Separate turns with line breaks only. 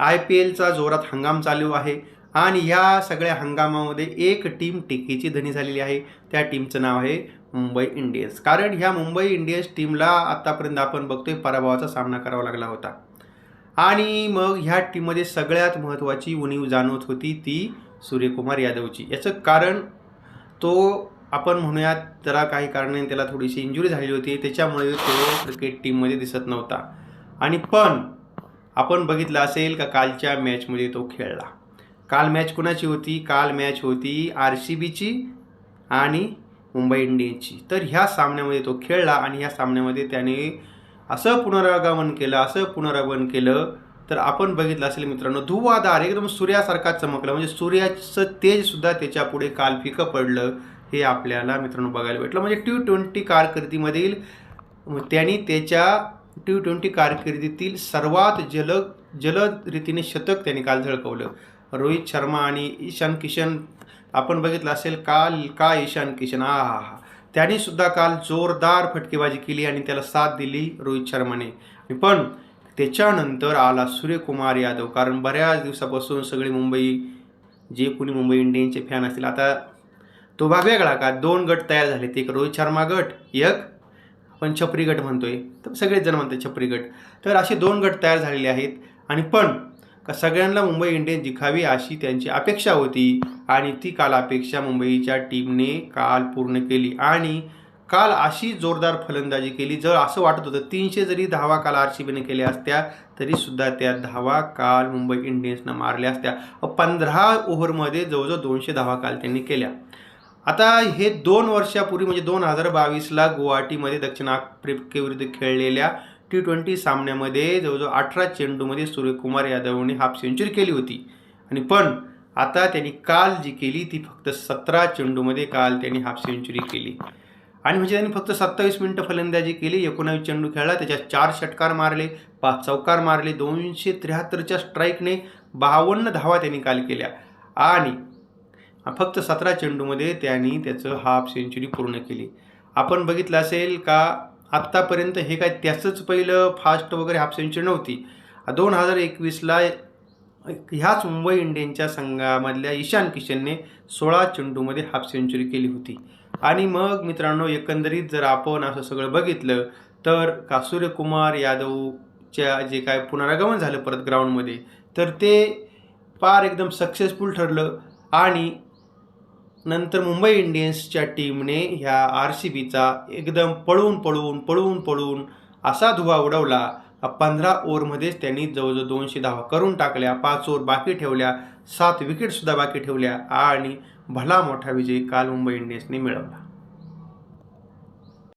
I P एलचा जोरात हंगाम चालू आहे आणि ह्या सगळ्या हंगामामध्ये एक टीम टिकेची धनी झालेली आहे. त्या टीमचं नाव आहे मुंबई इंडियन्स. कारण ह्या मुंबई इंडियन्स टीमला आत्तापर्यंत आपण बघतोय पराभवाचा सामना करावा लागला होता. आणि मग ह्या टीममध्ये सगळ्यात महत्त्वाची उणीव जाणवत होती ती सूर्यकुमार यादवची. याचं कारण तो आपण म्हणूयात त्याला काही कारणाने त्याला थोडीशी इंजुरी झालेली होती. त्याच्यामुळे तो क्रिकेट टीममध्ये दिसत नव्हता. आणि पण आपण बघितलं असेल का कालच्या मॅचमध्ये तो खेळला. काल मॅच कुणाची होती? काल मॅच होती आर सी बीची आणि मुंबई इंडियन्सची. तर ह्या सामन्यामध्ये तो खेळला आणि ह्या सामन्यामध्ये त्याने असं पुनरागमन केलं असं पुनरागमन केलं. तर आपण बघितलं असेल मित्रांनो धुवाधार एकदम सूर्यासारखा चमकला. म्हणजे सूर्याचं तेजसुद्धा त्याच्यापुढे काल फिकं पडलं हे आपल्याला मित्रांनो बघायला भेटलं. म्हणजे टी ट्वेंटी कारकिर्दीमधील त्यांनी त्याच्या टी ट्वेंटी कारकिर्दीतील सर्वात जलद जलद रीतीने शतक त्यांनी काल झळकवलं. रोहित शर्मा आणि ईशान किशन आपण बघितलं असेल काल का ईशान किशन? आ हा हा त्याने सुद्धा काल जोरदार फटकेबाजी केली आणि त्याला साथ दिली रोहित शर्माने. पण त्याच्यानंतर आला सूर्यकुमार यादव. कारण बऱ्याच दिवसापासून सगळे मुंबई जे कोणी मुंबई इंडियन्सचे फॅन असतील आता तो भाग वेगळा का? दोन गट तयार झाले ते एक रोहित शर्मा गट एक आपण छपरी गट म्हणतोय. तर सगळेच जण म्हणतात छपरी गट. तर असे दोन गट तयार झालेले आहेत. आणि पण का सगळ्यांना मुंबई इंडियन्स जिंकावी अशी त्यांची अपेक्षा होती. आणि ती काल अपेक्षा मुंबईच्या टीमने काल पूर्ण केली. आणि काल अशी जोरदार फलंदाजी केली. जर असं वाटत होतं तीनशे जरी धावा काल आर सी बीने केल्या असत्या तरीसुद्धा त्या धावा काल मुंबई इंडियन्सनं मारल्या असत्या. पंधरा ओव्हरमध्ये जवळजवळ दोनशे धावा काल त्यांनी केल्या. आता हे दोन वर्षापूर्वी म्हणजे दोन हजार बावीसला गुवाहाटीमध्ये दक्षिण आफ्रिकेविरुद्ध खेळलेल्या टी ट्वेंटी सामन्यामध्ये जवळजवळ अठरा चेंडूमध्ये सूर्यकुमार यादवने हाफ सेंचुरी केली होती. आणि पण आता त्यांनी काल जी केली ती फक्त सतरा चेंडूमध्ये काल त्यांनी हाफ सेंचुरी केली. आणि म्हणजे त्यांनी फक्त सत्तावीस मिनटं फलंदाजी केली एकोणावीस चेंडू खेळला त्याच्यात चार षटकार मारले पाच चौकार मारले दोनशे त्र्याहत्तरच्या स्ट्राईकने बावन्न धावा त्यांनी काल केल्या. आणि फक्त सतरा चेंडूमध्ये त्यांनी त्याचं हाफ सेंचुरी पूर्ण केली. आपण बघितलं असेल का आत्तापर्यंत हे काय त्याचंच पहिलं फास्ट वगैरे हाफ सेंचुरी नव्हती. दोन हजार एकवीसला ह्याच मुंबई इंडियन्सच्या संघामधल्या ईशान किशनने सोळा चेंडूमध्ये हाफ सेंचुरी केली होती. आणि मग मित्रांनो एकंदरीत जर आपण असं सगळं बघितलं तर का सूर्यकुमार यादवच्या जे काय पुनरागमन झालं परत ग्राउंडमध्ये तर ते फार एकदम सक्सेसफुल ठरलं. आणि नंतर मुंबई इंडियन्सच्या टीमने ह्या आर सी बीचा एकदम पळवून पळवून पळवून पळवून असा धुवा उडवला. पंधरा ओव्हरमध्येच त्यांनी जवळजवळ दोनशे धावा करून टाकल्या पाच ओव्हर बाकी ठेवल्या सात विकेटसुद्धा बाकी ठेवल्या आणि भला मोठा विजय काल मुंबई इंडियन्सने मिळवला.